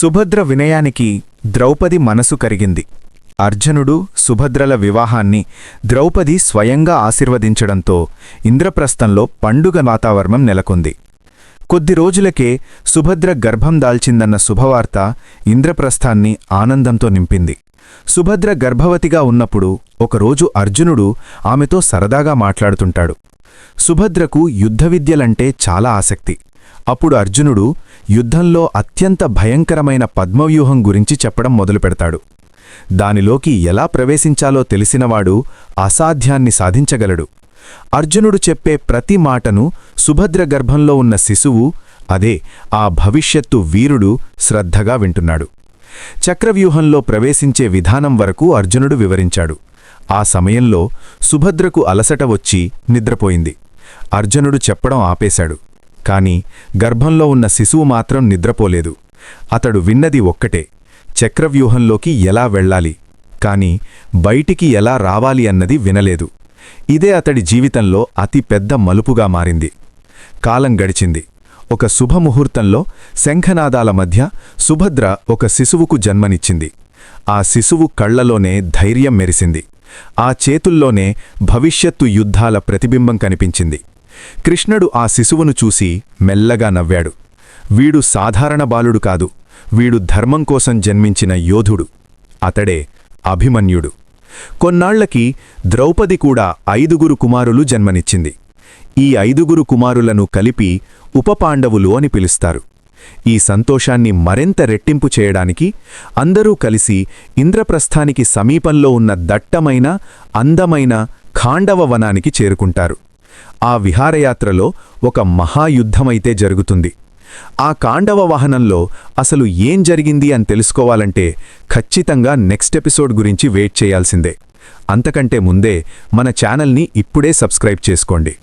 సుభద్ర వినయానికి ద్రౌపది మనసు కరిగింది. అర్జునుడు సుభద్రల వివాహాన్ని ద్రౌపది స్వయంగా ఆశీర్వదించడంతో ఇంద్రప్రస్థంలో పండుగ వాతావరణం నెలకొంది. కొద్ది రోజులకే సుభద్ర గర్భం దాల్చిందన్న శుభవార్త ఇంద్రప్రస్థాన్ని ఆనందంతో నింపింది. సుభద్ర గర్భవతిగా ఉన్నప్పుడు ఒకరోజు అర్జునుడు ఆమెతో సరదాగా మాట్లాడుతుంటాడు. సుభద్రకు యుద్ధ విద్యలంటే చాలా ఆసక్తి. అప్పుడు అర్జునుడు యుద్ధంలో అత్యంత భయంకరమైన పద్మవ్యూహం గురించి చెప్పడం మొదలుపెడతాడు. దానిలోకి ఎలా ప్రవేశించాలో తెలిసినవాడు అసాధ్యాన్ని సాధించగలడు. అర్జునుడు చెప్పే ప్రతి మాటను సుభద్ర గర్భంలో ఉన్న శిశువు అదే ఆ భవిష్యత్తు వీరుడు శ్రద్ధగా వింటున్నాడు. చక్రవ్యూహంలో ప్రవేశించే విధానం వరకు అర్జునుడు వివరించాడు. ఆ సమయంలో సుభద్రకు అలసట వచ్చి నిద్రపోయింది. అర్జునుడు చెప్పడం ఆపేశాడు. కాని గర్భంలో ఉన్న శిశువు మాత్రం నిద్రపోలేదు. అతడు విన్నది ఒక్కటే చక్రవ్యూహంలోకి ఎలా వెళ్ళాలి? కాని బయటికి ఎలా రావాలి అన్నది వినలేదు. ఇదే అతడి జీవితంలో అతి పెద్ద మలుపుగా మారింది. కాలం గడిచింది. ఒక శుభముహూర్తంలో శంఖనాదాల మధ్య సుభద్ర ఒక శిశువుకు జన్మనిచ్చింది. ఆ శిశువు కళ్ళలోనే ధైర్యం మెరిసింది. ఆ చేతుల్లోనే భవిష్యత్తు యుద్ధాల ప్రతిబింబం కనిపించింది. కృష్ణుడు ఆ శిశువును చూసి మెల్లగా నవ్వాడు. వీడు సాధారణ బాలుడు కాదు వీడు ధర్మం కోసం జన్మించిన యోధుడు అతడే అభిమన్యుడు. కొన్నాళ్ళకి ద్రౌపది కూడా ఐదుగురు కుమారులు జన్మనిచ్చింది. ఈ ఐదుగురు కుమారులను కలిపి ఉపపాండవులు అని పిలుస్తారు. ఈ సంతోషాన్ని మరింత రెట్టింపు చేయడానికి అందరూ కలిసి ఇంద్రప్రస్థానికి సమీపంలో ఉన్న దట్టమైన అందమైన ఖాండవ వనానికి చేరుకుంటారు. ఆ విహారయాత్రలో ఒక మహాయుద్ధమైతే జరుగుతుంది. ఆ కాండవ వాహనంలో అసలు ఏం జరిగింది అని తెలుసుకోవాలంటే ఖచ్చితంగా నెక్స్ట్ ఎపిసోడ్ గురించి వెయిట్ చేయాల్సిందే. అంతకంటే ముందే మన ఛానల్ని ఇప్పుడే సబ్స్క్రైబ్ చేసుకోండి.